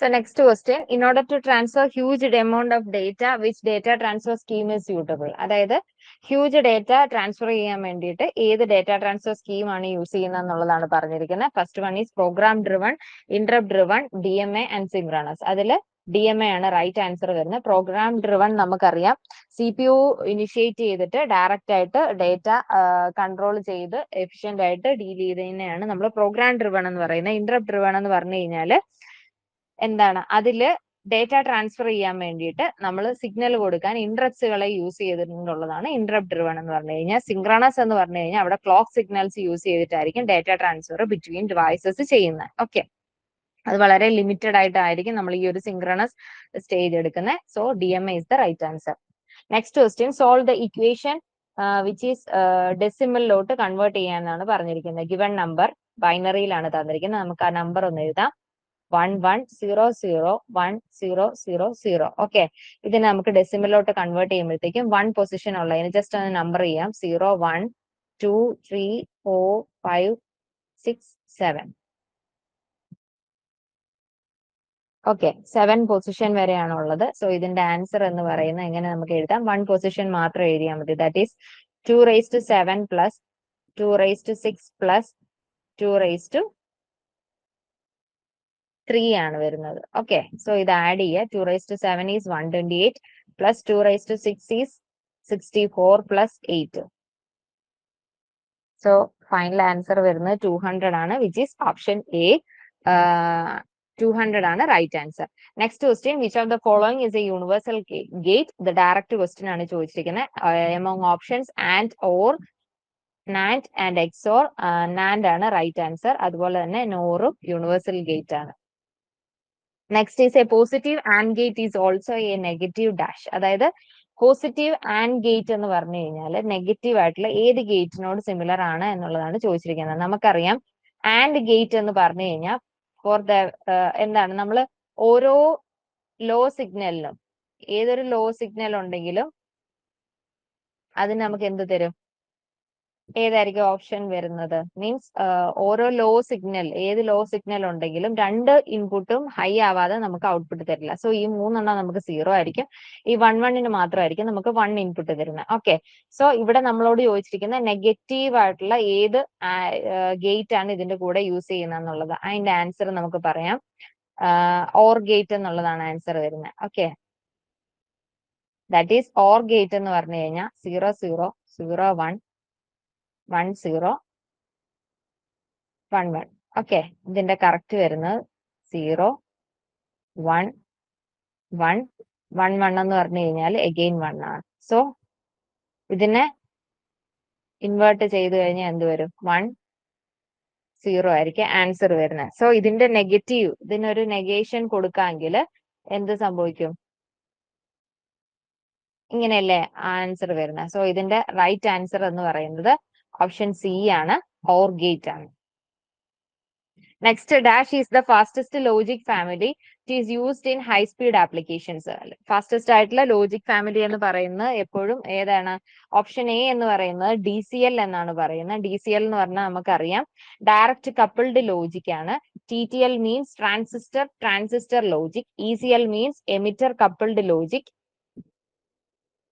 So next question, in order to transfer huge amount of data, which data transfer scheme is suitable? അതായത് huge data transfer ചെയ്യാൻ വേണ്ടിയിട്ട് ഏത് data transfer scheme ആണ് use ചെയ്യുന്നത് എന്നുള്ളതാണ് പറഞ്ഞിരിക്കുന്നത്. First one is program driven interrupt driven D M A and synchronous അതിൽ D M A ആണ് റൈറ്റ് ആൻസർ വരുന്നത്. പ്രോഗ്രാം ഡ്രിവൺ നമുക്കറിയാം. സി പി യു ഇനിഷ്യേറ്റ് ചെയ്തിട്ട് ഡയറക്റ്റ് ആയിട്ട് ഡേറ്റ കൺട്രോൾ ചെയ്ത് എഫിഷ്യന്റ് ആയിട്ട് ഡീൽ ചെയ്തതിനെയാണ് നമ്മൾ പ്രോഗ്രാം ഡ്രിവൺ എന്ന് പറയുന്നത്. ഇന്ററപ്റ്റ് ഡ്രിവൺ എന്ന് പറഞ്ഞു കഴിഞ്ഞാൽ എന്താണ്? അതിൽ ഡേറ്റ ട്രാൻസ്ഫർ ചെയ്യാൻ വേണ്ടിയിട്ട് നമ്മൾ സിഗ്നൽ കൊടുക്കാൻ ഇൻട്രപ്സുകളെ യൂസ് ചെയ്തിട്ടുള്ളതാണ് ഇൻട്രപ്റ്റ് ഡ്രിവൺ എന്ന് പറഞ്ഞു കഴിഞ്ഞാൽ സിംഗ്രണസ് എന്ന് പറഞ്ഞു കഴിഞ്ഞാൽ അവിടെ ക്ലോക്ക് സിഗ്നൽസ് യൂസ് ചെയ്തിട്ടായിരിക്കും ഡേറ്റ ട്രാൻസ്ഫർ ബിറ്റ്വീൻ ഡിവൈസസ് ചെയ്യുന്നത് ഓക്കെ അത് വളരെ ലിമിറ്റഡ് ആയിട്ടായിരിക്കും നമ്മൾ ഈ ഒരു സിംഗ്രണസ് സ്റ്റേജ് എടുക്കുന്നത് so D M is the right answer next question solve the equation which is ഡെസിമലിലോട്ട് convert ചെയ്യാനാണ് പറഞ്ഞിരിക്കുന്നത് ഗിവൺ നമ്പർ ബൈനറിയിലാണ് തന്നിരിക്കുന്നത് നമുക്ക് ആ നമ്പർ ഒന്ന് എഴുതാം. One one zero zero one zero zero zero okay ഇതിനെ നമുക്ക് ഡെസിമലിലോട്ട് കൺവേർട്ട് ചെയ്യുമ്പോഴത്തേക്കും വൺ പൊസിഷൻ ഉള്ള ഉള്ളതിന് ജസ്റ്റ് ഒന്ന് നമ്പർ ചെയ്യാം. Zero one two three four five six seven okay seven position വരെയാണ് ഉള്ളത്. സോ ഇതിന്റെ ആൻസർ എന്ന് പറയുന്നത് എങ്ങനെ നമുക്ക് എഴുതാം. വൺ പൊസിഷൻ മാത്രം എഴുതിയാൽ മതി. That is two raise two seven plus two raise two six plus two raise two three ആണ് വരുന്നത്. ഓക്കെ സോ ഇത് ആഡ് ചെയ്യുക. Two rise two seven is one twenty eight plus two rise two six is sixty four plus eight so final answer വരുന്നത് two hundred ആണ് which is option A two hundred ആണ് right answer next question which of the following is a universal gate the direct question ആണ് ചോദിച്ചിരിക്കുന്നത്. Among options AND OR NAND AND XOR NAND ആണ് right answer അതുപോലെ തന്നെ നോറും universal gate ആണ്. Next is a positive AND gate is also a negative dash അതായത് positive and gate എന്ന് പറഞ്ഞു കഴിഞ്ഞാൽ നെഗറ്റീവ് ആയിട്ടുള്ള ഏത് ഗേറ്റിനോട് സിമിലർ ആണ് എന്നുള്ളതാണ് ചോദിച്ചിരിക്കുന്നത്. നമുക്കറിയാം ആൻഡ് ഗേറ്റ് എന്ന് പറഞ്ഞു കഴിഞ്ഞാൽ ഫോർ ദ എന്താണ് നമ്മൾ ഓരോ ലോ സിഗ്നലിനും ഏതൊരു ലോ സിഗ്നൽ ഉണ്ടെങ്കിലും അതിന് നമുക്ക് എന്ത് തരും? ഏതായിരിക്കും ഓപ്ഷൻ വരുന്നത്? മീൻസ് ഓരോ ലോ സിഗ്നൽ ഏത് ലോ സിഗ്നൽ ഉണ്ടെങ്കിലും രണ്ട് ഇൻപുട്ടും ഹൈ ആവാതെ നമുക്ക് ഔട്ട്പുട്ട് തരില്ല. സോ ഈ മൂന്നെണ്ണം നമുക്ക് സീറോ ആയിരിക്കും. ഈ വൺ വണ്ണിന് മാത്രമായിരിക്കും നമുക്ക് വൺ ഇൻപുട്ട് തരുന്നത് ഓക്കെ സോ ഇവിടെ നമ്മളോട് ചോദിച്ചിരിക്കുന്ന നെഗറ്റീവ് ആയിട്ടുള്ള ഏത് ഗേറ്റ് ആണ് ഇതിന്റെ കൂടെ യൂസ് ചെയ്യുന്നത് എന്നുള്ളത്. അതിന്റെ ആൻസർ നമുക്ക് പറയാം. ഓർ ഗേറ്റ് എന്നുള്ളതാണ് ആൻസർ വരുന്നത് okay that is OR gate എന്ന് പറഞ്ഞു കഴിഞ്ഞാൽ zero zero zero one one zero one one okay ഇതിന്റെ കറക്റ്റ് വരുന്നത് zero one one one one എന്ന് പറഞ്ഞു കഴിഞ്ഞാൽ എഗെയിൻ വൺ ആണ്. സോ ഇതിനെ ഇൻവേർട്ട് ചെയ്ത് കഴിഞ്ഞാൽ എന്ത് വരും? വൺ സീറോ ആയിരിക്കും ആൻസർ വരുന്നത്. സോ ഇതിന്റെ നെഗറ്റീവ് ഇതിനൊരു നെഗേഷൻ കൊടുക്കാമെങ്കിൽ എന്ത് സംഭവിക്കും? ഇങ്ങനെയല്ലേ ആൻസർ വരുന്നത്. സോ ഇതിന്റെ റൈറ്റ് ആൻസർ എന്ന് പറയുന്നത് ഓപ്ഷൻ സി ആണ് ഓർ ഗേറ്റ് ആണ്. Next dash is the fastest logic family it is used in high speed applications fastest ആയിട്ടുള്ള ലോജിക് ഫാമിലി എന്ന് പറയുന്നത് എപ്പോഴും ഏതാണ്? ഓപ്ഷൻ എ എന്ന് പറയുന്നത് ഡി സി എൽ എന്നാണ് പറയുന്നത്. ഡി സി എൽ എന്ന് പറഞ്ഞാൽ നമുക്കറിയാം ഡയറക്റ്റ് കപ്പിൾഡ് ലോജിക് ആണ്. T T L means transistor transistor logic E C L means emitter coupled logic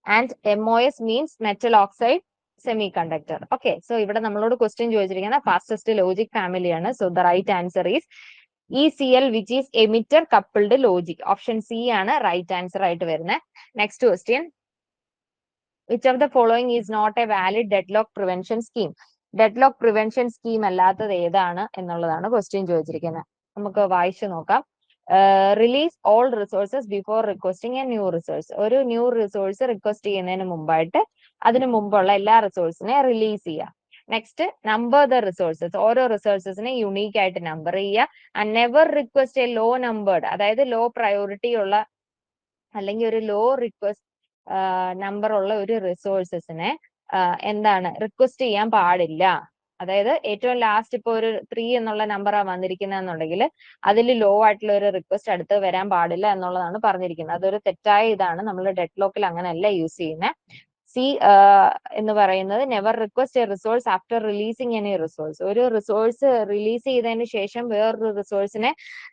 and M O S means metal oxide semiconductor okay so ഇവിടെ നമ്മളോട് question ചോദിച്ചിരിക്കുന്ന fastest logic ഫാമിലിയാണ് so the right answer is E C L which is emitter coupled logic option C ആണ് right answer ആയിട്ട് വരുന്നത്. Next question which of the following is not a valid deadlock prevention scheme deadlock prevention scheme അല്ലാത്തത് ഏതാണ് എന്നുള്ളതാണ് question ചോദിച്ചിരിക്കുന്നത്. നമുക്ക് വായിച്ചു നോക്കാം. Release all resources before requesting a new resource ഒരു ന്യൂ റിസോഴ്സ് റിക്വസ്റ്റ് ചെയ്യുന്നതിന് മുമ്പായിട്ട് അതിന് മുമ്പുള്ള എല്ലാ റിസോഴ്സിനെ റിലീസ് ചെയ്യുക. നെക്സ്റ്റ് നമ്പർ ദ റിസോഴ്സസ് ഓരോ റിസോഴ്സസിനെ യുണീക്ക് ആയിട്ട് നമ്പർ ചെയ്യുക. And never request a low numbered അതായത് ലോ പ്രയോറിറ്റി ഉള്ള അല്ലെങ്കിൽ ഒരു ലോ റിക്വസ്റ്റ് നമ്പർ ഉള്ള ഒരു റിസോഴ്സസിനെ എന്താണ് റിക്വസ്റ്റ് ചെയ്യാൻ പാടില്ല. അതായത് ഏറ്റവും ലാസ്റ്റ് ഇപ്പോൾ ഒരു ത്രീ എന്നുള്ള നമ്പറാണ് വന്നിരിക്കുന്നതെന്നുണ്ടെങ്കിൽ അതിൽ ലോ ആയിട്ടുള്ള ഒരു റിക്വസ്റ്റ് അടുത്ത് വരാൻ പാടില്ല എന്നുള്ളതാണ് പറഞ്ഞിരിക്കുന്നത്. അതൊരു തെറ്റായ ഇതാണ്. നമ്മൾ ഡെഡ് ലോക്കിൽ അങ്ങനെയല്ല യൂസ് ചെയ്യുന്നത് സി എന്ന് പറയുന്നത് never request a resource after releasing any resource ഒരു റിസോഴ്സ് റിലീസ് ചെയ്തതിന് ശേഷം വേറൊരു റിസോഴ്സിനെ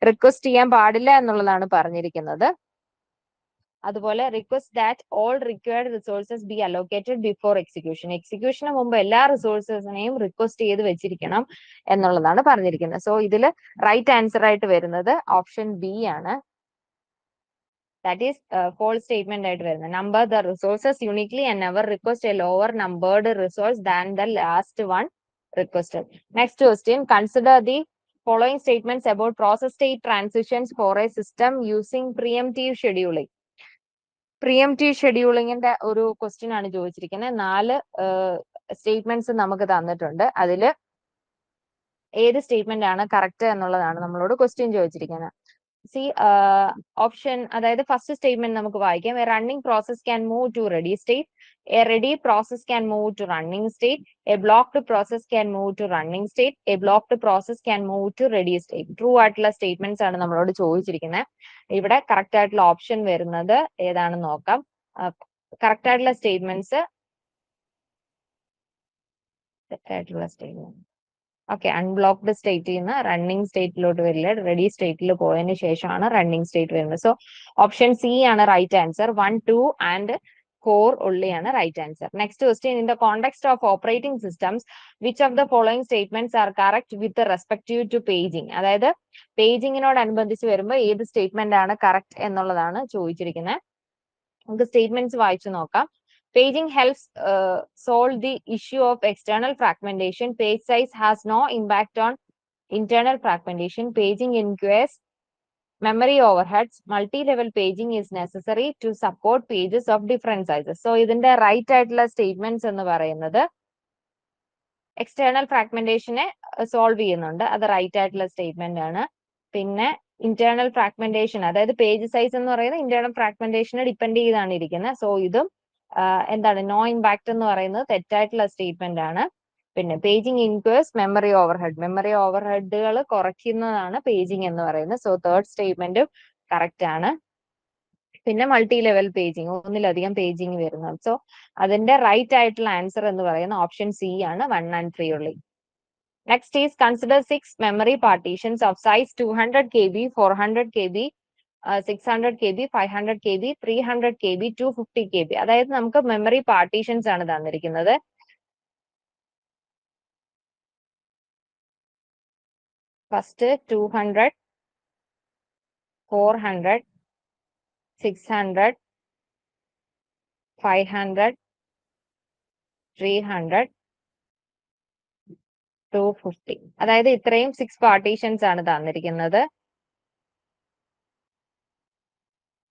റിക്വസ്റ്റ് ചെയ്യാൻ പാടില്ല എന്നുള്ളതാണ് പറഞ്ഞിരിക്കുന്നത്. അതുപോലെ request that all required resources be allocated before execution എക്സിക്യൂഷന് മുമ്പ് എല്ലാ റിസോഴ്സസിനെയും റിക്വസ്റ്റ് ചെയ്ത് വെച്ചിരിക്കണം എന്നുള്ളതാണ് പറഞ്ഞിരിക്കുന്നത്. സോ ഇതിൽ റൈറ്റ് ആൻസർ ആയിട്ട് വരുന്നത് ഓപ്ഷൻ ബി ആണ്. ദാറ്റ് ഈസ് ഫോൾ സ്റ്റേറ്റ്മെന്റ് ആയിട്ട് വരുന്നത്. Number the resources uniquely and never request a lower numbered resource than the last one requested next question consider the following statements about process state transitions for a system using preemptive scheduling. Preemptive ഷെഡ്യൂളിങ്ങിന്റെ ഒരു question ആണ് ചോദിച്ചിരിക്കുന്നത്. നാല് statements നമുക്ക് തന്നിട്ടുണ്ട്. അതിൽ ഏത് statement ആണ് correct എന്നുള്ളതാണ് നമ്മളോട് ക്വസ്റ്റ്യൻ ചോദിച്ചിരിക്കുന്നത്. സി ഓപ്ഷൻ അതായത് ഫസ്റ്റ് സ്റ്റേറ്റ്മെന്റ് നമുക്ക് വായിക്കാം. A running process can move to ready state a ready process can move to running state a blocked process can move to running state a blocked process can move to ready state true ആയിട്ടുള്ള statements ആണ് നമ്മളോട് ചോദിച്ചിരിക്കുന്നത്. ഇവിടെ correct ആയിട്ടുള്ള option വരുന്നത് ഏതാണെന്ന് നോക്കാം. Correct ആയിട്ടുള്ള സ്റ്റേറ്റ്മെന്റ്സ് തെറ്റായിട്ടുള്ള സ്റ്റേറ്റ്മെന്റ് ഓക്കെ അൺബ്ലോക്ക്ഡ് സ്റ്റേറ്റിൽ നിന്ന് റണ്ണിങ് സ്റ്റേറ്റിലോട്ട് വരില്ല. റെഡി സ്റ്റേറ്റിൽ പോയതിന് ശേഷമാണ് റണ്ണിങ് സ്റ്റേറ്റ് വരുന്നത്. സോ ഓപ്ഷൻ സി ആണ് right answer one two and four ഉള്ളിയാണ് right answer next question in the context of operating systems which of the following statements are correct with respective to paging അതായത് പേജിങ്ങിനോടനുബന്ധിച്ച് വരുമ്പോൾ ഏത് statement ആണ് correct എന്നുള്ളതാണ് ചോദിച്ചിരിക്കുന്നത് നമുക്ക് സ്റ്റേറ്റ്മെന്റ്സ് വായിച്ചു നോക്കാം. Paging helps uh, solve the issue of external fragmentation. Page size has no impact on internal fragmentation. Paging increases memory overheads. Multi-level paging is necessary to support pages of different sizes. So, ഇതിന്റെ right ആയിട്ടുള്ള statements എന്ന് പറയുന്നത് external ഫ്രാഗ്മെന്റേഷനെ solve ചെയ്യുന്നുണ്ട് അത് right ആയിട്ടുള്ള statement ആണ് പിന്നെ internal fragmentation അതായത് പേജ് സൈസ് എന്ന് പറയുന്നത് ഇന്റേണൽ ഫ്രാഗ്മെന്റേഷനെ ഡിപ്പെൻഡ് ചെയ്താണ് ഇരിക്കുന്നത് സോ ഇതും എന്താണ് നോ ഇമ്പാക്ട് എന്ന് പറയുന്നത് തെറ്റായിട്ടുള്ള സ്റ്റേറ്റ്മെന്റ് ആണ്. പിന്നെ paging incurs memory overhead memory ഓവർഹെഡുകൾ കുറയ്ക്കുന്നതാണ് പേജിങ് എന്ന് പറയുന്നത്. സോ തേർഡ് സ്റ്റേറ്റ്മെന്റും കറക്റ്റ് ആണ്. പിന്നെ മൾട്ടി ലെവൽ പേജിങ് ഒന്നിലധികം പേജിങ് വരുന്നത്. സോ അതിന്റെ റൈറ്റ് ആയിട്ടുള്ള ആൻസർ എന്ന് പറയുന്ന ഓപ്ഷൻ സി ആണ് one and three only. Next is consider six memory partitions of size two hundred K B four hundred K B six hundred K B five hundred K B three hundred K B two fifty K B അതായത് നമുക്ക് memory partitions ആണ് തന്നിരിക്കുന്നത്. First two hundred four hundred six hundred five hundred three hundred two fifty അതായത് ഇത്രയും six partitions ആണ് തന്നിരിക്കുന്നത്.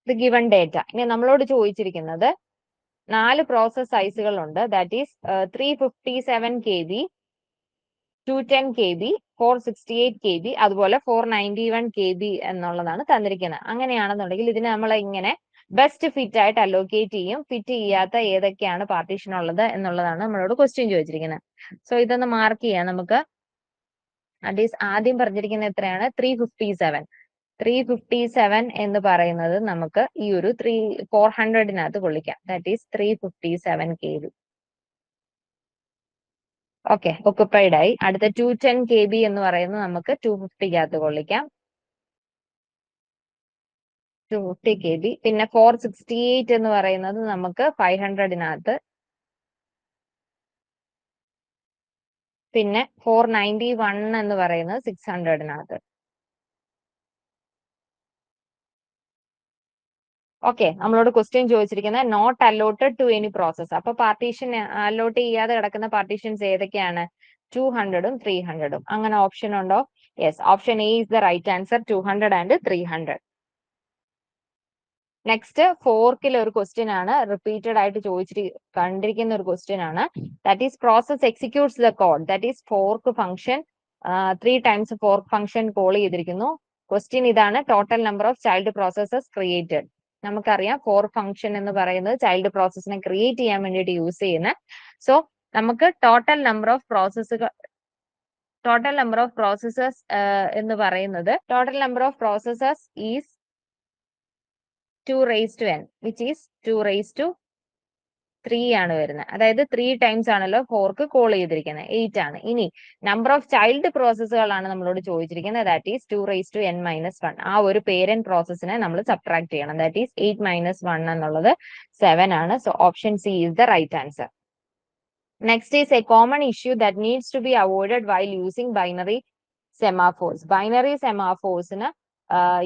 The given data ഇനി നമ്മളോട് ചോദിച്ചിരിക്കുന്നത് നാല് പ്രോസസ് സൈസുകൾ ഉണ്ട് that is three fifty seven K B two ten K B four sixty eight K B അതുപോലെ four ninety one K B എന്നുള്ളതാണ് തന്നിരിക്കുന്നത്. അങ്ങനെയാണെന്നുണ്ടെങ്കിൽ ഇതിനെ നമ്മൾ ഇങ്ങനെ ബെസ്റ്റ് ഫിറ്റ് ആയിട്ട് അലോക്കേറ്റ് ചെയ്യും. ഫിറ്റ് ചെയ്യാത്ത ഏതൊക്കെയാണ് പാർട്ടീഷൻ ഉള്ളത് എന്നുള്ളതാണ് നമ്മളോട് ക്വസ്റ്റ്യൻ ചോദിച്ചിരിക്കുന്നത്. സോ ഇതൊന്ന് മാർക്ക് ചെയ്യാം നമുക്ക്. ഈസ് ആദ്യം പറഞ്ഞിരിക്കുന്നത് എത്രയാണ്? Three fifty seven three fifty seven എന്ന് പറയുന്നത് നമുക്ക് ഈ ഒരു ത്രീ ഫോർ ഹൺഡ്രഡിനകത്ത് കൊള്ളിക്കാം that is three fifty seven K B okay occupied ആയി. അടുത്ത ടു ടെൻ കെ ബി എന്ന് പറയുന്നത് നമുക്ക് ടു ഫിഫ്റ്റിക്കകത്ത് കൊള്ളിക്കാം ടു ഫിഫ്റ്റി കെ ബി പിന്നെ ഫോർ സിക്സ്റ്റി എയ്റ്റ് എന്ന് പറയുന്നത് നമുക്ക് ഫൈവ് ഹൺഡ്രഡിനകത്ത് പിന്നെ ഫോർ നയന്റി വൺ എന്ന് പറയുന്നത് സിക്സ് ഹൺഡ്രഡിനകത്ത് ഓക്കെ നമ്മളോട് ക്വസ്റ്റ്യൻ ചോദിച്ചിരിക്കുന്നത് not allotted to any process അപ്പൊ പാർട്ടീഷൻ അലോട്ട് ചെയ്യാതെ കിടക്കുന്ന പാർട്ടീഷൻസ് ഏതൊക്കെയാണ്? ടു ഹൺഡ്രഡും ത്രീ ഹൺഡ്രഡും അങ്ങനെ ഓപ്ഷൻ ഉണ്ടോ? Yes option A is the right answer two hundred and three hundred next ഫോർക്കിൽ ഒരു ക്വസ്റ്റ്യൻ ആണ് റിപ്പീറ്റഡ് ആയിട്ട് ചോദിച്ചിട്ട് കണ്ടിരിക്കുന്ന ഒരു ക്വസ്റ്റ്യൻ ആണ്. That is process executes the code that is fork function three times fork function call ചെയ്തിരിക്കുന്നു. Question ഇതാണ് total number of child processes created നമുക്കറിയാം core function എന്ന് പറയുന്നത് ചൈൽഡ് പ്രോസസ്സിനെ ക്രിയേറ്റ് ചെയ്യാൻ വേണ്ടിയിട്ട് യൂസ് ചെയ്യുന്ന. സോ നമുക്ക് ടോട്ടൽ നമ്പർ ഓഫ് പ്രോസസ്സുകൾ ടോട്ടൽ നമ്പർ ഓഫ് പ്രോസസ്സസ് എന്ന് പറയുന്നത് total number of processes is two raise to n which is two raise to three ആണ് വരുന്നത്. അതായത് ത്രീ ടൈംസ് ആണല്ലോ ഫോർക്ക് കോൾ ചെയ്തിരിക്കുന്നത്. എയ്റ്റ് ആണ്. ഇനി നമ്പർ ഓഫ് ചൈൽഡ് പ്രോസസ്സുകളാണ് നമ്മളോട് ചോദിച്ചിരിക്കുന്നത്. That is two raise to n minus one ആ ഒരു പേരന്റ് പ്രോസസ്സിനെ നമ്മൾ സബ്ട്രാക്ട് ചെയ്യണം. That is eight minus one എന്നുള്ളത് സെവൻ ആണ്. So option C is the right answer next is a common issue that needs to be avoided while using binary semaphores binary സെമാഫോഴ്സിന്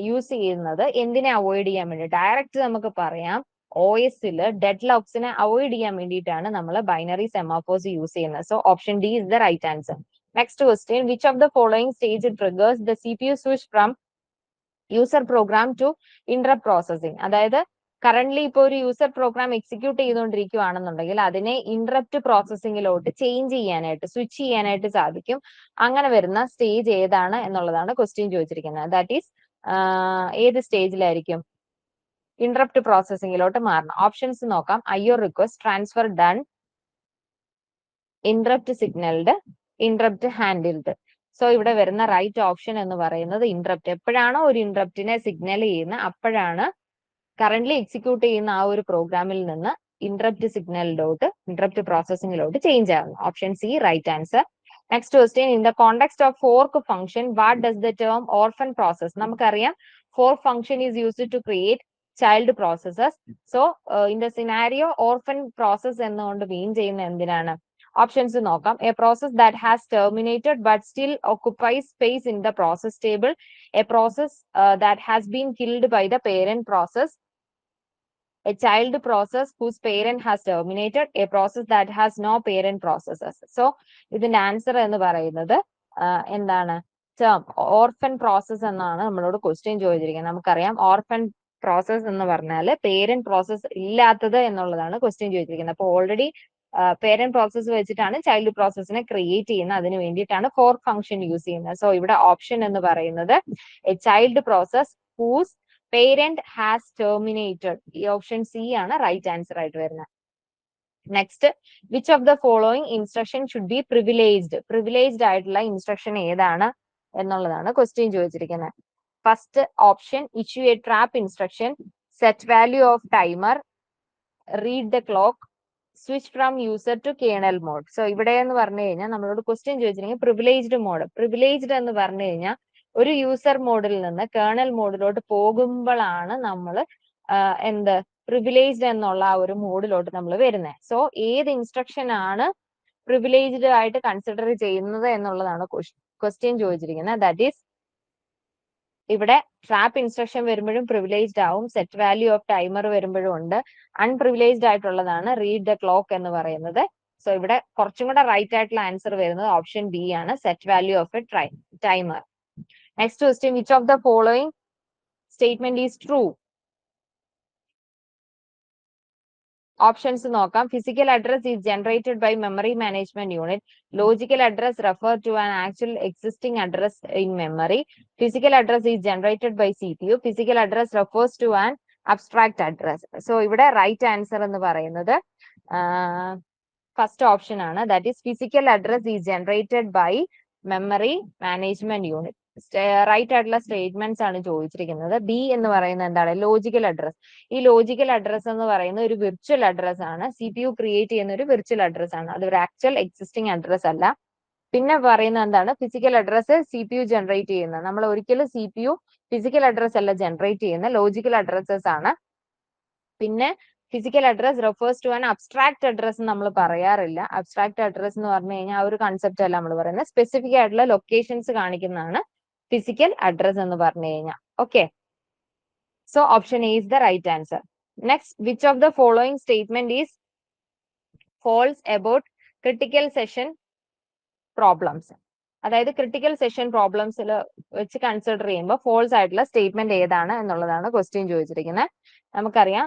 use ചെയ്യുന്നത് എന്തിനെ avoid ചെയ്യാൻ വേണ്ടി? Direct നമുക്ക് പറയാം. O എസിൽ dead ലോക്സിനെ avoid ചെയ്യാൻ വേണ്ടിയിട്ടാണ് നമ്മൾ ബൈനറി സെമാഫോസ് യൂസ് ചെയ്യുന്നത്. So option D is the right answer next question which of the following stage triggers the C P U switch from user program to inter processing അതായത് current ഇപ്പോൾ ഒരു user program execute ചെയ്തുകൊണ്ടിരിക്കുകയാണെന്നുണ്ടെങ്കിൽ അതിനെ interrupt പ്രോസസ്സിംഗിലോട്ട് change ചെയ്യാനായിട്ട് switch ചെയ്യാനായിട്ട് സാധിക്കും. അങ്ങനെ വരുന്ന സ്റ്റേജ് ഏതാണ് എന്നുള്ളതാണ് ക്വസ്റ്റ്യൻ ചോദിച്ചിരിക്കുന്നത്. ദാറ്റ് ഈസ് ഏത് സ്റ്റേജിലായിരിക്കും ഇന്ററപ്റ്റ് പ്രോസസ്സിംഗിലോട്ട് മാറണം. ഓപ്ഷൻസ് നോക്കാം. I O request transfer done interrupt signalled interrupt handled so ഇവിടെ വരുന്ന റൈറ്റ് ഓപ്ഷൻ എന്ന് പറയുന്നത് ഇന്ററപ്റ്റ് എപ്പോഴാണോ ഒരു ഇന്ററപ്റ്റിനെ സിഗ്നൽ ചെയ്യുന്നത് അപ്പോഴാണ് കറന്റ് എക്സിക്യൂട്ട് ചെയ്യുന്ന ആ ഒരു പ്രോഗ്രാമിൽ നിന്ന് ഇന്ററപ്റ്റ് സിഗ്നലിലോട്ട് ഇന്ററപ്റ്റ് പ്രോസസ്സിംഗിലോട്ട് ചേഞ്ച് ആകുന്നു option C right answer next question in the context of fork function what does the term orphan process നമുക്കറിയാം fork function is used to create child processes so in the scenario orphan process എന്നുകൊണ്ട് mean ചെയ്യുന്ന എന്തിനാണ്? Options നോക്കാം. A process that has terminated but still occupies space in the process table a process that has been killed by the parent process a child process whose parent has terminated a process that has no parent processes. So ഇതിന്റെ answer എന്ന് പറയുന്നത് എന്താണ്? Term orphan process എന്നാണ് നമ്മളോട് question ചോദിച്ചിരിക്കുന്നത്. നമുക്കറിയാം orphan process എന്ന് പറഞ്ഞാൽ പേരന്റ് പ്രോസസ് ഇല്ലാത്തത് എന്നുള്ളതാണ് ക്വസ്റ്റ്യൻ ചോദിച്ചിരിക്കുന്നത്. അപ്പോൾ ഓൾറെഡി പേരന്റ് പ്രോസസ് വെച്ചിട്ടാണ് ചൈൽഡ് പ്രോസസ്സിനെ ക്രിയേറ്റ് ചെയ്യുന്നത്. അതിന് വേണ്ടിയിട്ടാണ് ഫോർ ഫംഗ്ഷൻ യൂസ് ചെയ്യുന്നത്. സോ ഇവിടെ ഓപ്ഷൻ എന്ന് പറയുന്നത് a child process whose parent has terminated ഈ ഓപ്ഷൻ സി ആണ് റൈറ്റ് ആൻസർ ആയിട്ട് വരുന്നത്. Next which of the following instruction should be privileged privileged ആയിട്ടുള്ള ഇൻസ്ട്രക്ഷൻ ഏതാണ് എന്നുള്ളതാണ് ക്വസ്റ്റ്യൻ ചോദിച്ചിരിക്കുന്നത്. First option issue a trap instruction set value of timer read the clock switch from user to kernel mode so ഇവിടെ എന്ന് പറഞ്ഞു കഴിഞ്ഞാൽ നമ്മളോട് question ചോദിച്ചിട്ടുണ്ടെങ്കിൽ പ്രിവിലേജ്ഡ് മോഡ് പ്രിവിലേജ്ഡ് എന്ന് പറഞ്ഞു കഴിഞ്ഞാൽ ഒരു യൂസർ മോഡിൽ നിന്ന് കേണൽ മോഡിലോട്ട് പോകുമ്പോഴാണ് നമ്മൾ എന്ത്? പ്രിവിലേജ്ഡ് എന്നുള്ള ആ ഒരു മോഡിലോട്ട് നമ്മൾ വരുന്നത് സോ ഏത് ഇൻസ്ട്രക്ഷൻ ആണ് പ്രിവിലേജ്ഡ് ആയിട്ട് കൺസിഡർ ചെയ്യുന്നത് എന്നുള്ളതാണ് ക്വസ്റ്റ്യൻ ചോദിച്ചിരിക്കുന്നത്. ദാറ്റ് ഈസ് ഇവിടെ ട്രാപ്പ് ഇൻസ്ട്രക്ഷൻ വരുമ്പോഴും പ്രിവിലേജ്ഡ് ആവും. സെറ്റ് വാല്യൂ ഓഫ് ടൈമർ വരുമ്പോഴും ഉണ്ട്. അൺപ്രിവിലേജ്ഡ് ആയിട്ടുള്ളതാണ് റീഡ് ദ ക്ലോക്ക് എന്ന് പറയുന്നത്. സോ ഇവിടെ കുറച്ചും കൂടെ റൈറ്റ് ആയിട്ടുള്ള ആൻസർ വരുന്നത് ഓപ്ഷൻ ബി ആണ്. Set value of a timer next question which of the following statement is true? Options നോക്കാം. Physical address is generated by memory management unit logical address refer to an actual existing address in memory physical address is generated by C P U physical address refers to an abstract address so ഇവിടെ right answer എന്ന് പറയുന്നത് first option ആണ്. That is physical address is generated by memory management unit right ആയിട്ടുള്ള statements ആണ് ചോദിച്ചിരിക്കുന്നത്. B എന്ന് പറയുന്നത് എന്താണ്? ലോജിക്കൽ അഡ്രസ് ഈ ലോജിക്കൽ അഡ്രസ് എന്ന് പറയുന്ന ഒരു വിർച്വൽ അഡ്രസ് ആണ്. സി പി യു ക്രിയേറ്റ് ചെയ്യുന്ന ഒരു വിർച്വൽ അഡ്രസ് ആണ്. അത് ഒരു ആക്ച്വൽ എക്സിസ്റ്റിംഗ് അഡ്രസ് അല്ല. പിന്നെ പറയുന്നത് എന്താണ്? Physical address C P U generate ചെയ്യുന്നത് നമ്മൾ ഒരിക്കലും C P U physical address അല്ല ജനറേറ്റ് ചെയ്യുന്ന. ലോജിക്കൽ അഡ്രസ്സസ് ആണ്. പിന്നെ physical address refers to an abstract address നമ്മൾ പറയാറില്ല. അബ്സ്ട്രാക്ട് അഡ്രസ് എന്ന് പറഞ്ഞു കഴിഞ്ഞാൽ ആ ഒരു കൺസെപ്റ്റ് അല്ല നമ്മൾ പറയുന്നത്. സ്പെസിഫിക് ആയിട്ടുള്ള ലൊക്കേഷൻസ് കാണിക്കുന്നതാണ് ഫിസിക്കൽ അഡ്രസ് എന്ന് പറഞ്ഞു കഴിഞ്ഞാൽ okay so option A is the right answer next which of the following statement is false about critical section problems അതായത് ക്രിട്ടിക്കൽ സെഷൻ പ്രോബ്ലംസിൽ വെച്ച് കൺസിഡർ ചെയ്യുമ്പോൾ ഫോൾസ് ആയിട്ടുള്ള സ്റ്റേറ്റ്മെന്റ് ഏതാണ് എന്നുള്ളതാണ് ക്വസ്റ്റ്യൻ ചോദിച്ചിരിക്കുന്നത് നമുക്കറിയാം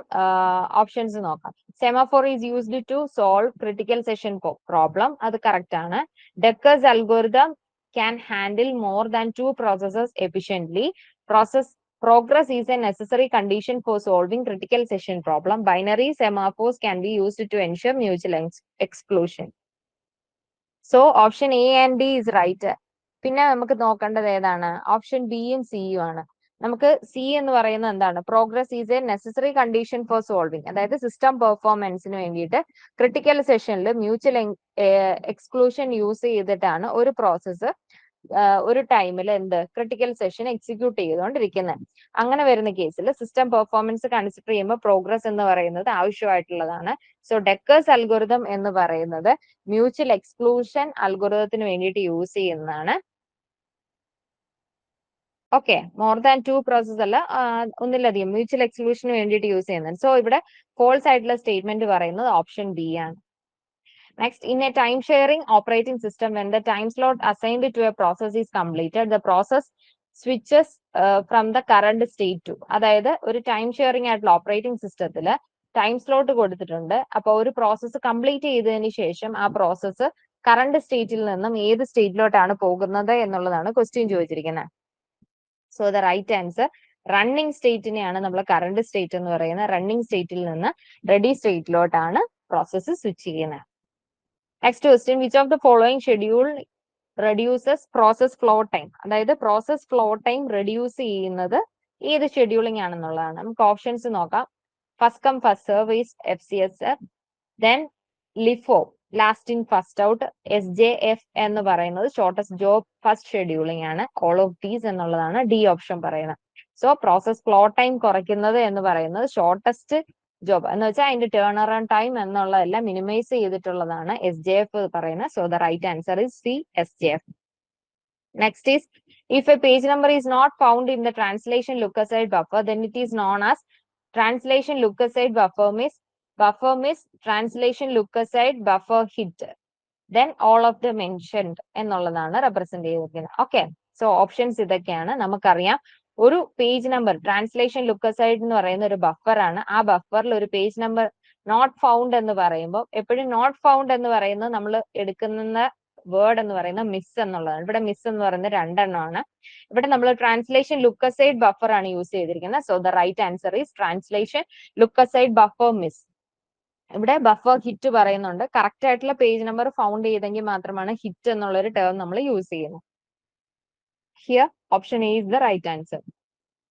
ഓപ്ഷൻസ് നോക്കാം. Semaphore is used to solve critical section problem അത് കറക്റ്റ് ആണ്. Dekker's algorithm can handle more than two processes efficiently. Process progress is a necessary condition for solving critical session problem. Binary semaphores can be used to ensure mutual ex exclusion. So option A and D is right. പിന്നെ നമുക്ക് നോക്കേണ്ടത് ഏതാണ് option ബിയും സിയും ആണ് നമുക്ക് C എന്ന് പറയുന്നത് എന്താണ്? Progress is a necessary condition for solving അതായത് സിസ്റ്റം പെർഫോമൻസിന് വേണ്ടിയിട്ട് ക്രിട്ടിക്കൽ സെഷനിൽ മ്യൂച്വൽ എക്സ്ക്ലൂഷൻ യൂസ് ചെയ്തിട്ടാണ് ഒരു പ്രോസസ്സ് ഒരു ടൈമിൽ എന്ത്? ക്രിട്ടിക്കൽ സെഷൻ എക്സിക്യൂട്ട് ചെയ്തുകൊണ്ടിരിക്കുന്നത് അങ്ങനെ വരുന്ന കേസിൽ സിസ്റ്റം പെർഫോമൻസ് കൺസിഡർ ചെയ്യുമ്പോൾ പ്രോഗ്രസ് എന്ന് പറയുന്നത് ആവശ്യമായിട്ടുള്ളതാണ്. സോ ഡെക്കേഴ്സ് അൽഗോരിതം എന്ന് പറയുന്നത് മ്യൂച്വൽ എക്സ്ക്ലൂഷൻ അൽഗോരിതത്തിന് വേണ്ടിയിട്ട് യൂസ് ചെയ്യുന്നതാണ്. Okay more than two process അല്ല ഒന്നിലധികം മ്യൂച്വൽ എക്സ്ക്ലൂഷന് വേണ്ടിയിട്ട് യൂസ് ചെയ്യുന്നുണ്ട്. സോ ഇവിടെ ഫോൾസ് ആയിട്ടുള്ള സ്റ്റേറ്റ്മെന്റ് പറയുന്നത് ഓപ്ഷൻ ബി ആണ്. Next in a time sharing operating system when the time slot assigned to a process is completed the process switches from the current state to അതായത് ഒരു time sharing ആയിട്ടുള്ള operating സിസ്റ്റത്തിൽ time slot കൊടുത്തിട്ടുണ്ട്. അപ്പോൾ ഒരു process complete ചെയ്തതിന് ശേഷം ആ പ്രോസസ്സ് കറണ്ട് സ്റ്റേറ്റിൽ നിന്നും ഏത് സ്റ്റേറ്റിലോട്ടാണ് പോകുന്നത് എന്നുള്ളതാണ് ക്വസ്റ്റ്യൻ ചോദിച്ചിരിക്കുന്നത് so the right answer running സ്റ്റേറ്റിനെയാണ് നമ്മൾ കറണ്ട് സ്റ്റേറ്റ് എന്ന് പറയുന്നത്. റണ്ണിങ് സ്റ്റേറ്റിൽ നിന്ന് റെഡി സ്റ്റേറ്റിലോട്ടാണ് പ്രോസസ്സ് സ്വിച്ച് ചെയ്യുന്നത്. Next question which of the following schedule reduces process flow time അതായത് പ്രോസസ് ഫ്ലോ ടൈം റെഡ്യൂസ് ചെയ്യുന്നത് ഏത് ഷെഡ്യൂളിംഗ് ആണെന്നുള്ളതാണ്. നമുക്ക് ഓപ്ഷൻസ് നോക്കാം. First come first service F C S F then LIFO last in first out S J F എന്ന് പറയുന്നത് shortest job first scheduling ആണ്. All of these എന്നുള്ളതാണ് ഡി ഓപ്ഷൻ പറയുന്നത്. സോ പ്രോസസ് ഫ്ലോ ടൈം കുറയ്ക്കുന്നത് എന്ന് പറയുന്നത് shortest job എന്ന് വെച്ചാൽ അതിന്റെ ടേൺ അറൗണ്ട് ടൈം എന്നുള്ളതെല്ലാം മിനിമൈസ് ചെയ്തിട്ടുള്ളതാണ് എസ് ജെ എഫ് പറയുന്നത്. So the right answer is C S J F next is if a page number is not found in the translation look buffer buffer then it is known as translation buffer aside buffer miss translation aside buffer hit. Then all of the mentioned എന്നുള്ളതാണ് represent ചെയ്തിരിക്കുന്നത്. Okay so options ഇതൊക്കെയാണ്. നമുക്കറിയാം. ഒരു page number translation look aside എന്ന് പറയുന്ന ഒരു buffer ആണ്. ആ ബഫറിൽ ഒരു പേജ് നമ്പർ നോട്ട് ഫൗണ്ട് എന്ന് പറയുമ്പോൾ എപ്പോഴും നോട്ട് ഫൗണ്ട് എന്ന് പറയുന്നത് നമ്മൾ എടുക്കുന്ന വേർഡ് എന്ന് പറയുന്നത് മിസ് എന്നുള്ളതാണ്. ഇവിടെ മിസ് എന്ന് പറയുന്നത് രണ്ടെണ്ണമാണ് ഇവിടെ നമ്മൾ ട്രാൻസ്ലേഷൻ ലുക്ക് അസൈഡ് ബഫർ ആണ് യൂസ് ചെയ്തിരിക്കുന്നത്. So the right answer is translation look aside buffer miss ഇവിടെ ബഫർ ഹിറ്റ് പറയുന്നുണ്ട്. കറക്റ്റ് ആയിട്ടുള്ള പേജ് നമ്പർ ഫൗണ്ട് ചെയ്തെങ്കിൽ മാത്രമാണ് ഹിറ്റ് എന്നുള്ള ഒരു ടേം നമ്മൾ യൂസ് ചെയ്യുന്നത്. Here option A the right answer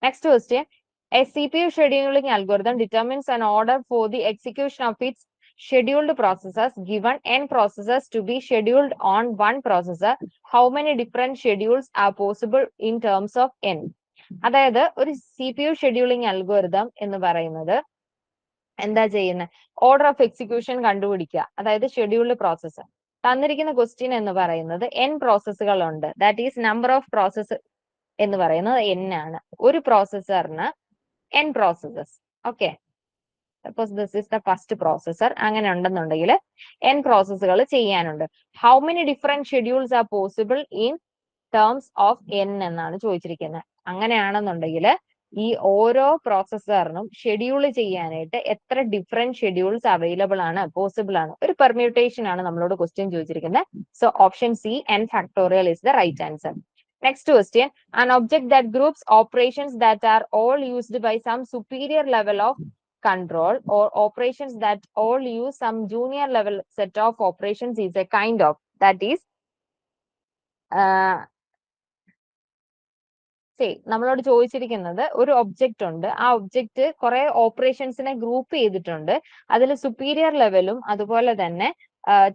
next question S C P U scheduling algorithm determines an order for the execution of its scheduled processors given n processors to be scheduled on one processor. How many different schedules are possible in terms of n? അതായത് ഒരു C P U scheduling algorithm എന്ന് പറയുന്നത് എന്താ ചെയ്യുന്നത് order of execution കണ്ടുപിടിക്കുക. അതായത് scheduled process തന്നിരിക്കുന്ന question എന്ന് പറയുന്നത് എൻ പ്രോസസ്സുകൾ ഉണ്ട് that is number of process എന്ന് പറയുന്നത് എൻ ആണ്. ഒരു പ്രോസസ്സറിന് n processes okay suppose this is the first processor അങ്ങനെ ഉണ്ടെന്നുണ്ടെങ്കിൽ എൻ പ്രോസസ്സുകൾ ചെയ്യാനുണ്ട്. How many different schedules are possible in terms of n എന്നാണ് ചോദിച്ചിരിക്കുന്നത് അങ്ങനെയാണെന്നുണ്ടെങ്കിൽ ഈ ഓരോ പ്രോസസ്സറിനും ഷെഡ്യൂൾ ചെയ്യാനായിട്ട് എത്ര ഡിഫറെന്റ് ഷെഡ്യൂൾസ് അവൈലബിൾ ആണ് പോസിബിൾ ആണ്. ഒരു പെർമ്യൂട്ടേഷൻ ആണ് നമ്മളോട് ക്വസ്റ്റ്യൻ ചോദിച്ചിരിക്കുന്നത്. So option C n factorial is the right answer next question an object that groups operations that are all used by some superior level of control or operations that all use some junior level set of operations is a kind of that is see നമ്മളോട് ചോദിച്ചിരിക്കുന്നത് ഒരു object ഉണ്ട്. ആ object കുറെ ഓപ്പറേഷൻസിനെ group ചെയ്തിട്ടുണ്ട്. അതിൽ superior ലെവലും അതുപോലെ തന്നെ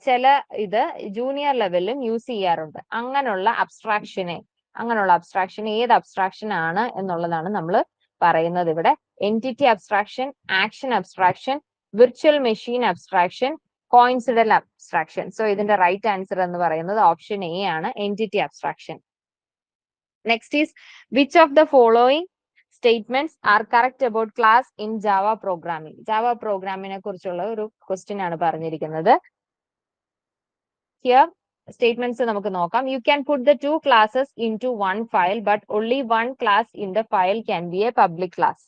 ചില ഇത് ജൂനിയർ ലെവലിലും യൂസ് ചെയ്യാറുണ്ട്. അങ്ങനെയുള്ള അബ്സ്ട്രാക്ഷനെ അങ്ങനെയുള്ള അബ്സ്ട്രാക്ഷൻ ഏത് അബ്സ്ട്രാക്ഷൻ ആണ് എന്നുള്ളതാണ് നമ്മൾ പറയുന്നത് ഇവിടെ. Entity abstraction action abstraction virtual machine abstraction coincidental abstraction so ഇതിന്റെ റൈറ്റ് ആൻസർ എന്ന് പറയുന്നത് ഓപ്ഷൻ എ ആണ് entity abstraction next is which of the following statements are correct about class in Java programming Java പ്രോഗ്രാമിനെ കുറിച്ചുള്ള ഒരു question ആണ് പറഞ്ഞിരിക്കുന്നത്. Here statements നമുക്ക് നോക്കാം. You can put the two classes into one file but only one class in the file can be a public class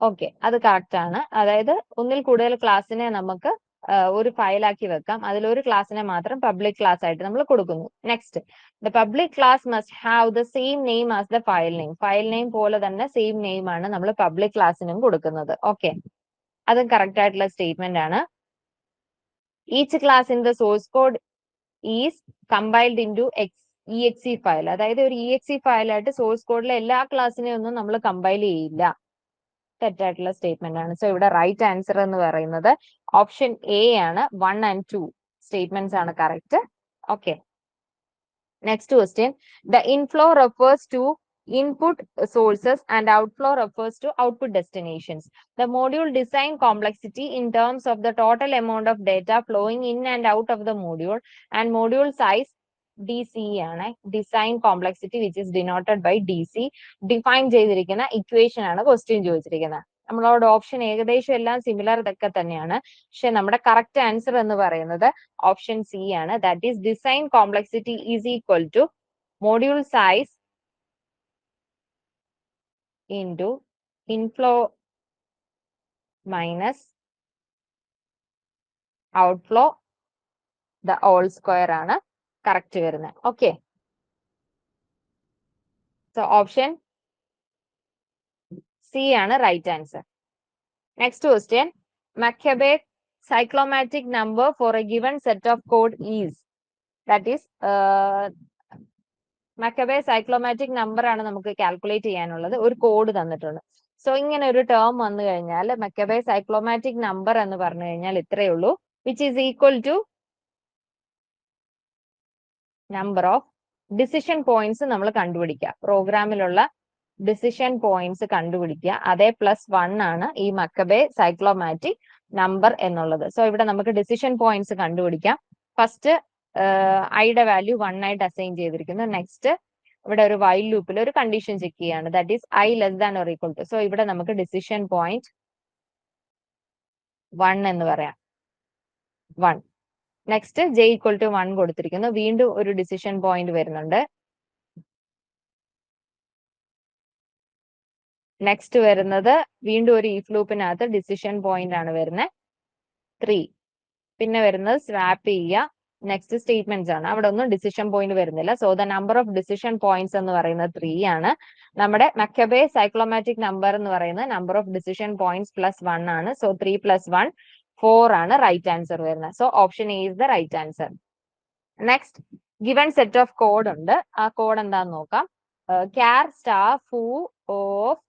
okay അത് correct ആണ്. അതായത് ഒന്നിൽ കൂടുതൽ ക്ലാസ്സിനെ നമുക്ക് ഒരു ഫയലാക്കി വെക്കാം. അതിൽ ഒരു ക്ലാസ്സിനെ മാത്രം പബ്ലിക് ക്ലാസ് ആയിട്ട് നമ്മൾ കൊടുക്കുന്നു. Next the public class must have the same name as the file name file name പോലെ തന്നെ സെയിം നെയിം ആണ് നമ്മൾ പബ്ലിക് ക്ലാസ്സിനും കൊടുക്കുന്നത്. ഓക്കെ അതും കറക്റ്റ് ആയിട്ടുള്ള സ്റ്റേറ്റ്മെന്റ് ആണ്. Each class in the source code is compiled into X E X C file അതായത് ഒരു ഇ എക്സ് സി ഫയലായിട്ട് സോഴ്സ് കോഡിലെ എല്ലാ ക്ലാസ്സിനെയൊന്നും നമ്മൾ കമ്പൈൽ ചെയ്യില്ല. തെറ്റായിട്ടുള്ള സ്റ്റേറ്റ്മെന്റ് ആണ് സോ ഇവിടെ റൈറ്റ് ആൻസർ എന്ന് പറയുന്നത് ഓപ്ഷൻ എ ആണ് വൺ ആൻഡ് ടു സ്റ്റേറ്റ്മെന്റ്സ് ആണ് correct okay next question the inflow refers to input sources and outflow refers to output destinations. The module design complexity in terms of the total amount of data flowing in and out of the module and module size DC ആണ്. Design complexity which is denoted by D C define ചെയ്തിരിക്കുന്ന equation ആണ് question ചോദിച്ചിരിക്കുന്നത്. നമ്മളോട് option ഏകദേശം എല്ലാം similar ഇതൊക്കെ തന്നെയാണ്. പക്ഷെ നമ്മുടെ കറക്റ്റ് ആൻസർ എന്ന് പറയുന്നത് ഓപ്ഷൻ സി ആണ്. That is design complexity is equal to module size into inflow minus outflow the whole square ആണ്. കറക്റ്റ് വരുന്നത് ഓക്കെ സോ ഓപ്ഷൻ സി ആണ് right answer next question McCabe cyclomatic number for a given set of code is that is McCabe cyclomatic number ആണ് നമുക്ക് calculate ചെയ്യാനുള്ളത്. ഒരു code തന്നിട്ടുണ്ട്. So ഇങ്ങനെ ഒരു ടേം വന്നു കഴിഞ്ഞാൽ മക്കബെ സൈക്ലോമാറ്റിക് നമ്പർ എന്ന് പറഞ്ഞു കഴിഞ്ഞാൽ ഇത്രയേ ഉള്ളൂ. Which is equal to number of decision points നമ്മൾ കണ്ടുപിടിക്കുക. പ്രോഗ്രാമിലുള്ള ഡിസിഷൻ പോയിന്റ്സ് കണ്ടുപിടിക്കുക. അതേ പ്ലസ് വൺ ആണ് ഈ മക്കബെ സൈക്ലോമാറ്റിക് നമ്പർ എന്നുള്ളത്. സോ ഇവിടെ നമുക്ക് ഡിസിഷൻ പോയിന്റ്സ് കണ്ടുപിടിക്കാം. ഫസ്റ്റ് ഐയുടെ വാല്യൂ വൺ ആയിട്ട് അസൈൻ ചെയ്തിരിക്കുന്നു. നെക്സ്റ്റ് ഇവിടെ ഒരു വൈൽ ലൂപ്പിൽ ഒരു കണ്ടീഷൻ ചെക്ക് ചെയ്യാണ്. That is I less than or equal to so ഇവിടെ നമുക്ക് ഡിസിഷൻ പോയിന്റ് വൺ എന്ന് പറയാം. One next J equal to one കൊടുത്തിരിക്കുന്നു. വീണ്ടും ഒരു ഡിസിഷൻ പോയിന്റ് വരുന്നുണ്ട്. നെക്സ്റ്റ് വരുന്നത് വീണ്ടും ഒരു ഈഫ് ലൂപ്പിനകത്ത് ഡിസിഷൻ പോയിന്റ് ആണ് വരുന്നത് ത്രീ പിന്നെ വരുന്നത് സ്വാപ്പ് ചെയ്യുക. നെക്സ്റ്റ് സ്റ്റേറ്റ്മെന്റ്സ് ആണ്. അവിടെ ഒന്നും ഡിസിഷൻ പോയിന്റ് വരുന്നില്ല. So the number of decision points എന്ന് പറയുന്നത് ത്രീ ആണ്. നമ്മുടെ മെക്കബേ സൈക്ലോമാറ്റിക് നമ്പർ എന്ന് പറയുന്നത് number of decision points plus one ആണ്. So three plus one four ആണ് റൈറ്റ് ആൻസർ വരുന്നത്. So option A is the right answer next given set of code ഉണ്ട്. ആ കോഡ് എന്താന്ന് നോക്കാം. Char star foo of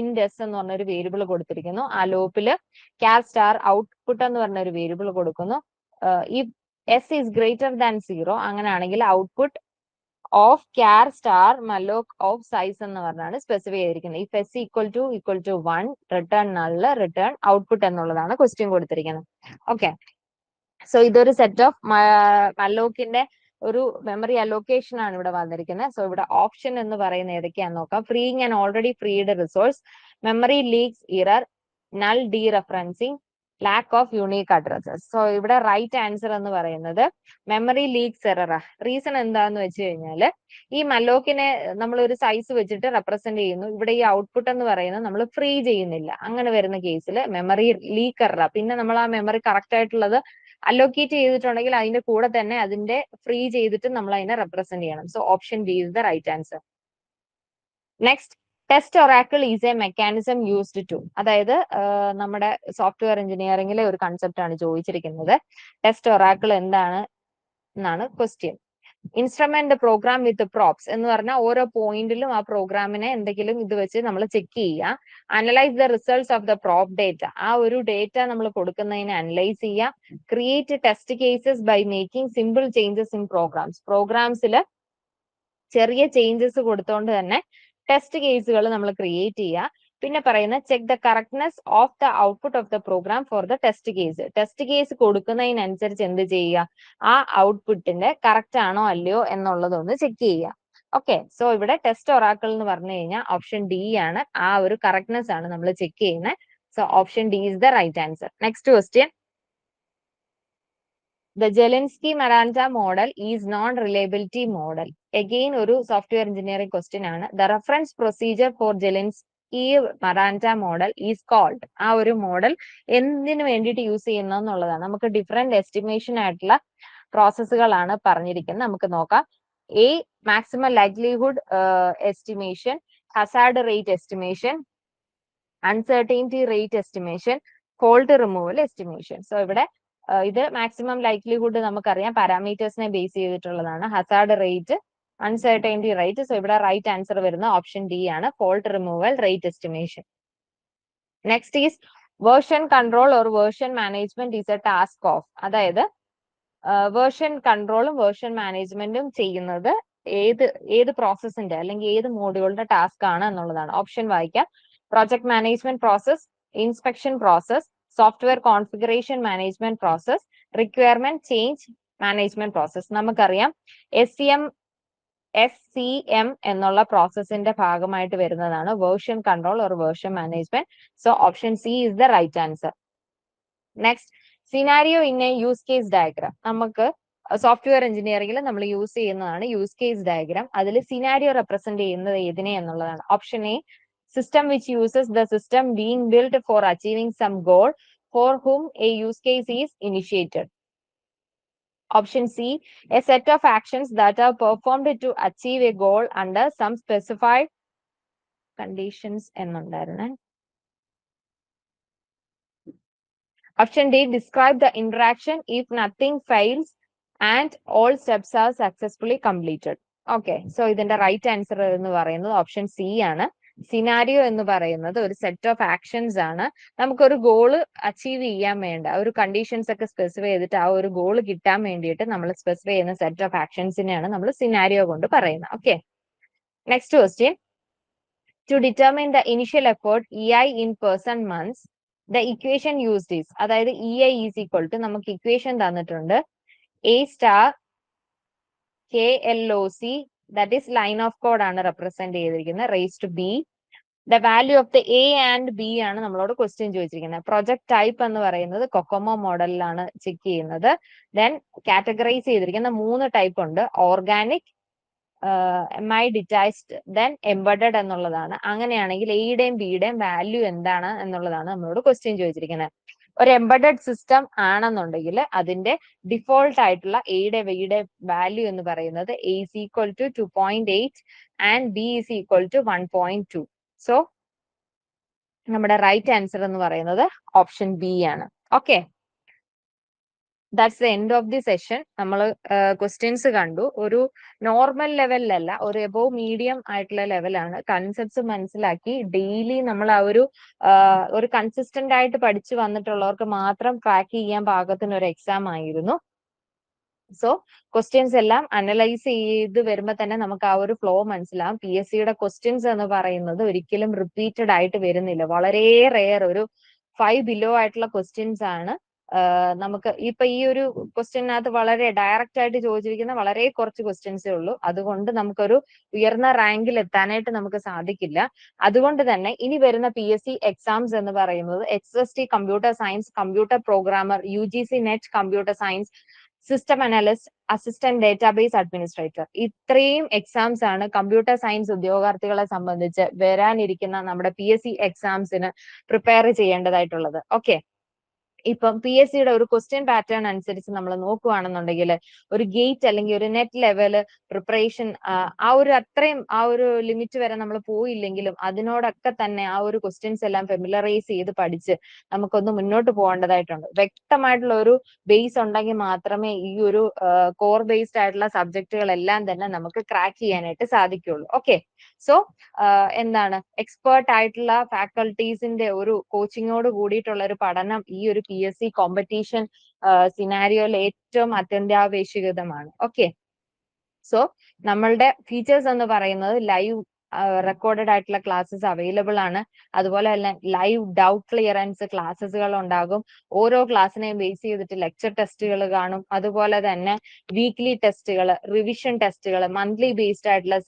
index എന്ന് പറഞ്ഞ ഒരു വേരിയബിൾ കൊടുത്തിരിക്കുന്നു. ആ ലോപ്പിൽ ക്യാർ സ്റ്റാർ ഔട്ട്പുട്ട് എന്ന് പറഞ്ഞ ഒരു വേരിയബിൾ കൊടുക്കുന്നു ഈ S is greater than zero അങ്ങനെയാണെങ്കിൽ output of char star malloc of size എന്ന് പറഞ്ഞാണ് സ്പെസിഫൈ ചെയ്തിരിക്കുന്നത്. If S equal to equal to one return null return output എന്നുള്ളതാണ് ക്വസ്റ്റ്യൻ കൊടുത്തിരിക്കുന്നത്. ഓക്കെ സോ ഇതൊരു സെറ്റ് ഓഫ് മലോക്കിന്റെ ഒരു മെമ്മറി അലോക്കേഷൻ ആണ് ഇവിടെ വന്നിരിക്കുന്നത്. സോ ഇവിടെ ഓപ്ഷൻ എന്ന് പറയുന്ന ഏതൊക്കെയാന്ന് നോക്കാം. Freeing and already freed resource memory leaks error null dereferencing lack of unique addresses so ഇവിടെ റൈറ്റ് ആൻസർ എന്ന് പറയുന്നത് മെമ്മറി ലീക്സ് എററ റീസൺ എന്താന്ന് വെച്ച് കഴിഞ്ഞാൽ ഈ മലോക്കിനെ നമ്മൾ ഒരു സൈസ് വെച്ചിട്ട് റെപ്രസെന്റ് ചെയ്യുന്നു. ഇവിടെ ഈ ഔട്ട്പുട്ട് എന്ന് പറയുന്നത് നമ്മൾ ഫ്രീ ചെയ്യുന്നില്ല. അങ്ങനെ വരുന്ന കേസിൽ മെമ്മറി ലീക്ക് എറ പിന്നെ നമ്മൾ ആ മെമ്മറി കറക്റ്റ് ആയിട്ടുള്ളത് അലോക്കേറ്റ് ചെയ്തിട്ടുണ്ടെങ്കിൽ അതിന്റെ കൂടെ തന്നെ അതിന്റെ ഫ്രീ ചെയ്തിട്ട് നമ്മൾ അതിനെ റെപ്രസെന്റ് ചെയ്യണം. So option B is the right answer next test oracle is a mechanism used to അതായത് നമ്മുടെ സോഫ്റ്റ്വെയർ എഞ്ചിനീയറിംഗിലെ ഒരു കൺസെപ്റ്റ് ആണ് ചോദിച്ചിരിക്കുന്നത്. ടെസ്റ്റ് ഒറാക്കിൾ എന്താണ് എന്നാണ് question instrument program with probes എന്ന് പറഞ്ഞാൽ ഓരോ പോയിന്റിലും ആ പ്രോഗ്രാമിനെ എന്തെങ്കിലും ഇത് വെച്ച് നമ്മൾ ചെക്ക് ചെയ്യുക. Analyse the results of the probe data ആ ഒരു ഡേറ്റ നമ്മൾ കൊടുക്കുന്നതിനെ അനലൈസ് ചെയ്യുക. Create test cases by making simple changes in programs പ്രോഗ്രാംസിൽ ചെറിയ ചേഞ്ചസ് കൊടുത്തോണ്ട് തന്നെ ടെസ്റ്റ് കേസുകൾ നമ്മൾ ക്രിയേറ്റ് ചെയ്യുക പിന്നെ പറയുന്ന check the correctness of the output of the program for the test case test case കൊടുക്കുന്നതിനനുസരിച്ച് എന്ത് ചെയ്യുക? ആ ഔട്ട്പുട്ടിന്റെ കറക്റ്റ് ആണോ അല്ലയോ എന്നുള്ളതൊന്ന് ചെക്ക് ചെയ്യുക. ഓക്കെ സോ ഇവിടെ ടെസ്റ്റ് ഒറാക്കിൾ എന്ന് പറഞ്ഞു കഴിഞ്ഞാൽ ഓപ്ഷൻ ഡി ആണ്. ആ ഒരു കറക്റ്റ്നെസ് ആണ് നമ്മൾ ചെക്ക് ചെയ്യുന്നത്. So option D is the right answer next question the Jelinski Moranda model is non reliability model again ഒരു സോഫ്റ്റ്വെയർ എഞ്ചിനീയറിംഗ് ക്വസ്റ്റ്യൻ ആണ്. The reference procedure for Jelinski ഈ മറാൻഡ മോഡൽ ഈസ് കോൾഡ് ആ ഒരു model എന്തിനു വേണ്ടിയിട്ട് use ചെയ്യുന്നതെന്നുള്ളതാണ് നമുക്ക് different estimation ആയിട്ടുള്ള പ്രോസസ്സുകളാണ് പറഞ്ഞിരിക്കുന്നത്. നമുക്ക് നോക്കാം. A maximum likelihood estimation hazard rate estimation uncertainty rate estimation fault removal estimation so ഇവിടെ ഇത് മാക്സിമം ലൈക്ലിഹുഡ് നമുക്കറിയാം പാരാമീറ്റേഴ്സിനെ ബേസ് ചെയ്തിട്ടുള്ളതാണ്. Hazard rate uncertainty rate so ഇവിടെ റൈറ്റ് ആൻസർ വരുന്ന ഓപ്ഷൻ ഡി ആണ്. Fault removal rate estimation next is version control or version management is a task of അതായത് version കൺട്രോളും വേർഷൻ മാനേജ്മെന്റും ചെയ്യുന്നത് ഏത് ഏത് പ്രോസസ്സിന്റെ അല്ലെങ്കിൽ ഏത് മോഡ്യൂളിന്റെ ടാസ്ക് ആണ് എന്നുള്ളതാണ്. ഓപ്ഷൻ വായിക്കാം. Project management process inspection process software configuration management process requirement change management process നമുക്കറിയാം S C M S C M എന്നുള്ള പ്രോസസ്സിന്റെ ഭാഗമായിട്ട് വരുന്നതാണ് version control or version management so option C is the right answer next scenario in a use case diagram നമുക്ക് software എഞ്ചിനീയറിംഗിൽ നമ്മൾ use ചെയ്യുന്നതാണ് use case diagram അതിൽ സിനാരിയോ റെപ്രസെന്റ് ചെയ്യുന്നത് ഏതിനെ എന്നുള്ളതാണ്. Option A system which uses the system being built for achieving some goal for whom a use case is initiated. Option C, a set of actions that are performed to achieve a goal under some specified conditions എന്നുണ്ടായിരുന്നെ Option D, describe the interaction if nothing fails and all steps are successfully completed. Okay, so ഇതിന്റെ right answer എന്ന് പറയുന്നത് option C ആണ് scenario എന്ന് പറയുന്നത് ഒരു set of actions ആണ്. നമുക്കൊരു goal achieve ചെയ്യാൻ വേണ്ട ഒരു കണ്ടീഷൻസ് ഒക്കെ സ്പെസിഫൈ ചെയ്തിട്ട് ആ ഒരു ഗോൾ കിട്ടാൻ വേണ്ടിയിട്ട് നമ്മൾ സ്പെസിഫൈ ചെയ്യുന്ന സെറ്റ് ഓഫ് ആക്ഷൻസിനെയാണ് നമ്മൾ സിനാരിയോ കൊണ്ട് പറയുന്നത്. Okay next question to determine the initial effort E I in person months the equation used is അതായത് E I is equal to നമുക്ക് ഇക്വേഷൻ തന്നിട്ടുണ്ട്. A star K L O C that is line of code ആണ് represent ചെയ്തിരിക്കുന്നത് raise to B the value of the A and B ആണ് നമ്മളോട് question ചോദിച്ചിരിക്കുന്നത്. Project type എന്ന് പറയുന്നത് COCOMO മോഡലിലാണ് ചെക്ക് ചെയ്യുന്നത്. ദെൻ കാറ്റഗറൈസ് ചെയ്തിരിക്കുന്ന മൂന്ന് ടൈപ്പ് ഉണ്ട്. ഓർഗാനിക് ഐ ഡിറ്റാച്ച്ഡ് ദെൻ എംബഡഡ് എന്നുള്ളതാണ്. അങ്ങനെയാണെങ്കിൽ എയുടെയും ബിയുടെയും വാല്യൂ എന്താണ് എന്നുള്ളതാണ് നമ്മളോട് ക്വസ്റ്റ്യൻ ചോദിച്ചിരിക്കുന്നത്. ഒരു എംബഡഡ് സിസ്റ്റം ആണെന്നുണ്ടെങ്കിൽ അതിന്റെ ഡിഫോൾട്ട് ആയിട്ടുള്ള എയുടെ വെയുടെ വാല്യൂ എന്ന് പറയുന്നത് A is equal to two point eight and B is equal to one point two so നമ്മുടെ റൈറ്റ് ആൻസർ എന്ന് പറയുന്നത് ഓപ്ഷൻ ബി ആണ്. Okay that's the end of the session നമ്മൾ ക്വസ്റ്റ്യൻസ് കണ്ടു. ഒരു നോർമൽ ലെവലിലല്ല ഒരു എബോ മീഡിയം ആയിട്ടുള്ള ലെവലാണ് കൺസെപ്റ്റ്സ് മനസ്സിലാക്കി ഡെയിലി നമ്മൾ ആ ഒരു ഒരു കൺസിസ്റ്റന്റ് ആയിട്ട് പഠിച്ചു വന്നിട്ടുള്ളവർക്ക് മാത്രം ക്രാക്ക് ചെയ്യാൻ പാകത്തിന് ഒരു എക്സാം ആയിരുന്നു. സോ ക്വസ്റ്റ്യൻസ് എല്ലാം അനലൈസ് ചെയ്ത് വരുമ്പോൾ തന്നെ നമുക്ക് ആ ഒരു ഫ്ലോ മനസ്സിലാവും. പി എസ് സിയുടെ ക്വസ്റ്റ്യൻസ് എന്ന് പറയുന്നത് ഒരിക്കലും റിപ്പീറ്റഡ് ആയിട്ട് വരുന്നില്ല. വളരെ റെയർ ഒരു ഫൈവ് ബിലോ ആയിട്ടുള്ള ക്വസ്റ്റ്യൻസ് ആണ്. നമുക്ക് ഇപ്പൊ ഈ ഒരു ക്വസ്റ്റ്യനകത്ത് വളരെ ഡയറക്റ്റ് ആയിട്ട് ചോദിച്ചിരിക്കുന്ന വളരെ കുറച്ച് ക്വസ്റ്റ്യൻസേ ഉള്ളൂ. അതുകൊണ്ട് നമുക്കൊരു ഉയർന്ന റാങ്കിൽ എത്താനായിട്ട് നമുക്ക് സാധിക്കില്ല. അതുകൊണ്ട് തന്നെ ഇനി വരുന്ന പി എസ് സി എക്സാംസ് എന്ന് പറയുന്നത് X S T computer science computer programmer U G C NET computer science system analyst assistant database administrator ഇത്രയും എക്സാംസ് ആണ് കമ്പ്യൂട്ടർ സയൻസ് ഉദ്യോഗാർത്ഥികളെ സംബന്ധിച്ച് വരാനിരിക്കുന്ന നമ്മുടെ പി എസ് സി എക്സാംസിന് പ്രിപ്പയർ ചെയ്യേണ്ടതായിട്ടുള്ളത്. ഓക്കെ ഇപ്പം പി എസ് സിയുടെ ഒരു ക്വസ്റ്റ്യൻ പാറ്റേൺ അനുസരിച്ച് നമ്മൾ നോക്കുകയാണെന്നുണ്ടെങ്കിൽ ഒരു ഗേറ്റ് അല്ലെങ്കിൽ ഒരു നെറ്റ് ലെവൽ പ്രിപ്പറേഷൻ ആ ഒരു അത്രയും ആ ഒരു ലിമിറ്റ് വരെ നമ്മൾ പോയില്ലെങ്കിലും അതിനോടൊക്കെ തന്നെ ആ ഒരു ക്വസ്റ്റ്യൻസ് എല്ലാം ഫെമിലറൈസ് ചെയ്ത് പഠിച്ച് നമുക്കൊന്ന് മുന്നോട്ട് പോകേണ്ടതായിട്ടുണ്ട്. വ്യക്തമായിട്ടുള്ള ഒരു ബേസ് ഉണ്ടെങ്കിൽ മാത്രമേ ഈ ഒരു കോർ ബേസ്ഡ് ആയിട്ടുള്ള സബ്ജക്റ്റുകളെല്ലാം തന്നെ നമുക്ക് ക്രാക്ക് ചെയ്യാനായിട്ട് സാധിക്കുള്ളൂ ഓക്കെ സോ എന്താണ്? എക്സ്പേർട്ട് ആയിട്ടുള്ള ഫാക്കൾട്ടീസിന്റെ ഒരു കോച്ചിങ്ങോട് കൂടിയിട്ടുള്ള ഒരു പഠനം ഈ ഒരു പി എസ് സി കോമ്പറ്റീഷൻ സിനാരിയോയിൽ ഏറ്റവും അത്യന്താപേക്ഷിതമാണ്. ഓക്കെ സോ നമ്മളുടെ ഫീച്ചേഴ്സ് എന്ന് പറയുന്നത് ലൈവ് റെക്കോർഡഡ് ആയിട്ടുള്ള ക്ലാസ്സസ് അവൈലബിൾ ആണ്. അതുപോലെ തന്നെ ലൈവ് ഡൗട്ട് ക്ലിയറൻസ് ക്ലാസ്സസുകൾ ഉണ്ടാകും. ഓരോ ക്ലാസ്സിനെയും ബേസ് ചെയ്തിട്ട് ലെക്ചർ ടെസ്റ്റുകൾ കാണും. അതുപോലെ തന്നെ വീക്ക്ലി ടെസ്റ്റുകൾ റിവിഷൻ ടെസ്റ്റുകൾ മന്ത്ലി ബേസ്ഡ് ആയിട്ടുള്ള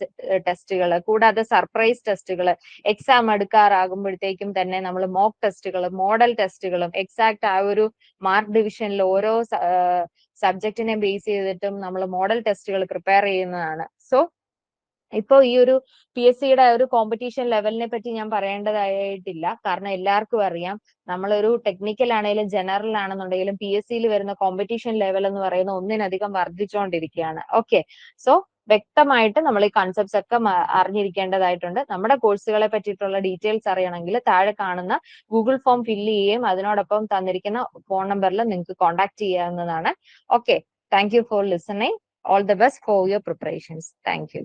ടെസ്റ്റുകൾ കൂടാതെ സർപ്രൈസ് ടെസ്റ്റുകൾ എക്സാം എടുക്കാറാകുമ്പോഴത്തേക്കും തന്നെ നമ്മൾ മോക്ക് ടെസ്റ്റുകൾ മോഡൽ ടെസ്റ്റുകളും എക്സാക്ട് ആ ഒരു മാർക്ക് ഡിവിഷനിൽ ഓരോ സബ്ജക്റ്റിനെ ബേസ് ചെയ്തിട്ടും നമ്മൾ മോഡൽ ടെസ്റ്റുകൾ പ്രിപ്പയർ ചെയ്യുന്നതാണ്. സോ ഇപ്പോ ഈ ഒരു പി എസ് സിയുടെ ഒരു കോമ്പറ്റീഷൻ ലെവലിനെ പറ്റി ഞാൻ പറയേണ്ടതായിട്ടില്ല. കാരണം എല്ലാവർക്കും അറിയാം നമ്മളൊരു ടെക്നിക്കൽ ആണെങ്കിലും ജനറൽ ആണെന്നുണ്ടെങ്കിലും പി എസ് സിയിൽ വരുന്ന കോമ്പറ്റീഷൻ ലെവൽ എന്ന് പറയുന്ന ഒന്നിനധികം വർദ്ധിച്ചുകൊണ്ടിരിക്കുകയാണ് ഓക്കെ സോ വ്യക്തമായിട്ട് നമ്മൾ ഈ കൺസെപ്റ്റ്സ് ഒക്കെ അറിഞ്ഞിരിക്കേണ്ടതായിട്ടുണ്ട്. നമ്മുടെ കോഴ്സുകളെ പറ്റിയിട്ടുള്ള ഡീറ്റെയിൽസ് അറിയണമെങ്കിൽ താഴെ കാണുന്ന ഗൂഗിൾ ഫോം ഫില്ല് ചെയ്യുകയും അതിനോടൊപ്പം തന്നിരിക്കുന്ന ഫോൺ നമ്പറിൽ നിങ്ങൾക്ക് കോൺടാക്ട് ചെയ്യാവുന്നതാണ്. Okay thank you for listening all the best for your preparations thank you